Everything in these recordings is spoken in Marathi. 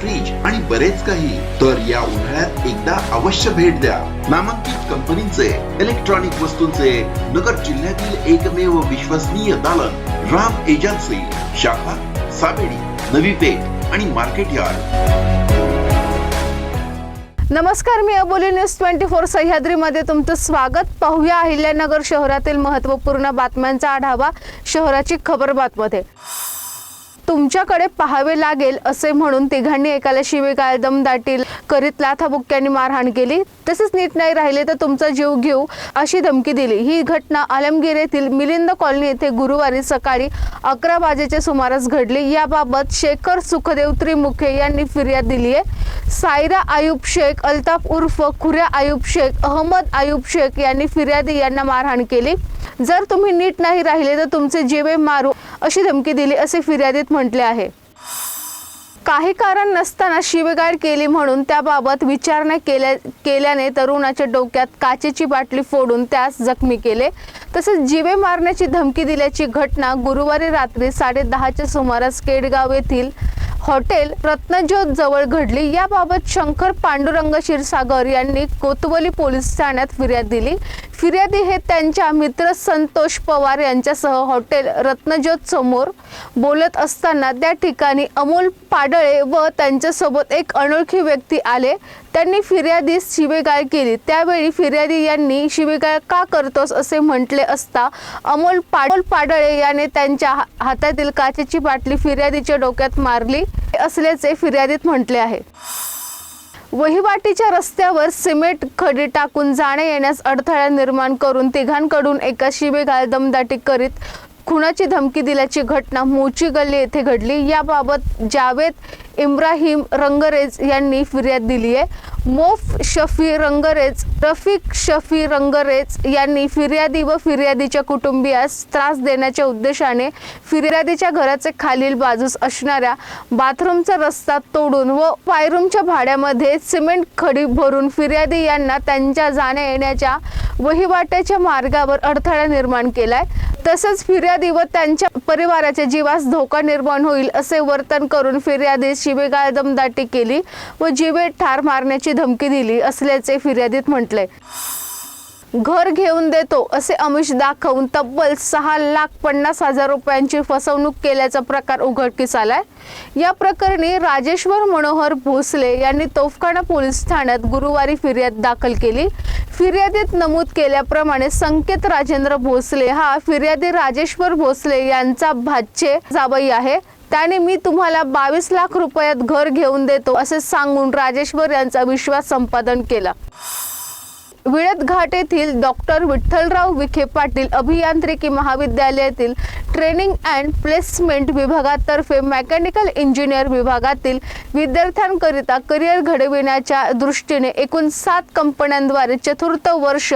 फ्रीज आणि बरेच काही. तर या उन्हाळ्यात एकदा अवश्य भेट द्या. नामांकित कंपनीचे इलेक्ट्रॉनिक वस्तूंचे नगर जिल्ह्यातील एकमेव विश्वसनीय दालन राम एजन्सी शाखा साबेडी नवी पेठ आणि मार्केट यार्ड. नमस्कार मी अबोली न्यूज ट्वेंटी फोर सह्याद्रीमध्ये तुमचं स्वागत. पाहूया अहिल्यानगर शहरातील महत्त्वपूर्ण बातम्यांचा आढावा. शहराची खबर बातमध्ये तुमच्याकडे पाहावे लागेल असे म्हणून तिघांनी एकाला शिवेगाळ दमदाटी करीत लाथाबुक्क्यांनी मारहाण केली. तसेच नीट नाही राहिले तर तुमचा जीव घेऊ अशी धमकी दिली. ही घटना आलमगीर येथील मिलिंद कॉलनी येथे गुरुवारी सकाळी अकरा वाजेच्या सुमारास घडली. याबाबत शेखर सुखदेव त्रिमुखे यांनी फिर्याद दिली आहे. सायरा आयुब शेख अल्ताफ उर्फ खुऱ्या आयुब शेख अहमद आयुब शेख यांनी फिर्यादी यांना मारहाण केली. जर तुम्ही नीट नाही राहिले तर तुमचे जीवे मारू अशी धमकी दिली असे फिर्यादीत म्हटले आहे. काही कारण नसताना शिवेगाळ केली म्हणून त्याबाबत विचारणा केल्या केल्याने तरुणाच्या डोक्यात काचेची बाटली फोडून त्यास जखमी केले. तसेच जीवे मारण्याची धमकी दिल्याची घटना गुरुवारी रात्री साडे दहाच्या सुमारास केडगाव येथील हॉटेल रत्नज्योत जवळ घडली. याबाबत शंकर पांडुरंग क्षीरसागर यांनी कोतवली पोलीस ठाण्यात फिर्याद दिली. फिर्यादी हे त्यांच्या मित्र संतोष पवार यांच्यासह हॉटेल रत्नज्योत समोर बोलत असताना त्या ठिकाणी अमोल पाडळे व त्यांच्यासोबत एक अनोळखी व्यक्ती आले. त्यांनी फिर्यादीस शिवेगाळ केली. त्यावेळी फिर्यादी यांनी शिवेगाळ का करतोस? असे म्हटले असता अमोल पाडोल पाडळे याने त्यांच्या हा- हातातील काचेची बाटली फिर्यादीच्या डोक्यात मारली. असल्याचे फिर्यादीत म्हटले आहे. वहिवाटीच्या रस्त्यावर सिमेंट खडी टाकून जाण्या येण्यास अडथळा निर्माण करून तिघांकडून एका शिवेगाळ दमदाटी करीत खुनाची धमकी दिल्याची घटना मोची गल्ली येथे घडली. याबाबत जावेद इब्राहिम रंगरेज यांनी फिर्याद दिली आहे. मोफ शफी रंगरेज रफिक शफी रंगरेज यांनी फिर्यादी व फिर्यादीच्या कुटुंबियास त्रास देण्याच्या उद्देशाने फिर्यादीच्या घराचे खालील बाजूस असणाऱ्या बाथरूमचा रस्ता तोडून व पायरूमच्या भाड्यामध्ये सिमेंट खडी भरून फिर्यादी यांना त्यांच्या जाण्या येण्याच्या वहिवाट्याच्या मार्गावर अडथळा निर्माण केलाय. तसंच फिर्यादी व त्यांच्या परिवाराच्या जीवास धोका निर्माण होईल असे वर्तन करून फिर्यादी शिवेगाळ दमदाटी केली व जीवे ठार मारण्याची धमकी दिली असल्याचे फिर्यादीत म्हटले घर घेऊन देतो असे अमिष दाखवून तब्बल सहा लाख पन्नास हजार रुपयांची फसवणूक केल्याचा प्रकार उघडकीस आलाय. या प्रकरणी राजेश्वर मनोहर भोसले यांनी तोफखाना पोलीस ठाण्यात गुरुवारी फिर्याद दाखल केली. फिर्यादीत नमूद केल्याप्रमाणे संकेत राजेंद्र भोसले हा फिर्यादी राजेश्वर भोसले यांचा भाचे जावई आहे. त्याने मी तुम्हाला बावीस लाख रुपयात घर घेऊन देतो असे सांगून राजेश्वर यांचा विश्वास संपादन केला. विळद घाट येथील डॉक्टर विठ्ठलराव विखे पाटील अभियांत्रिकी महाविद्यालयातील ट्रेनिंग अँड प्लेसमेंट विभागातर्फे मेकॅनिकल इंजिनियर विभागातील विद्यार्थ्यांकरिता करिअर घडविण्याच्या दृष्टीने एकूण सात कंपन्यांद्वारे चतुर्थ वर्ष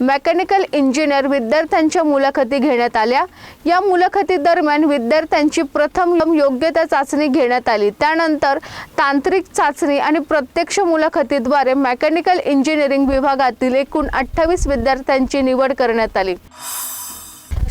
मेकॅनिकल इंजिनियर विद्यार्थ्यांच्या मुलाखती घेण्यात आल्या. या मुलाखती दरम्यान विद्यार्थ्यांची प्रथम योग्यता चाचणी घेण्यात आली. त्यानंतर तांत्रिक चाचणी आणि प्रत्यक्ष मुलाखतीद्वारे मेकॅनिकल इंजिनिअरिंग विभागातील एकूण अठ्ठावीस विद्यार्थ्यांची निवड करण्यात आली.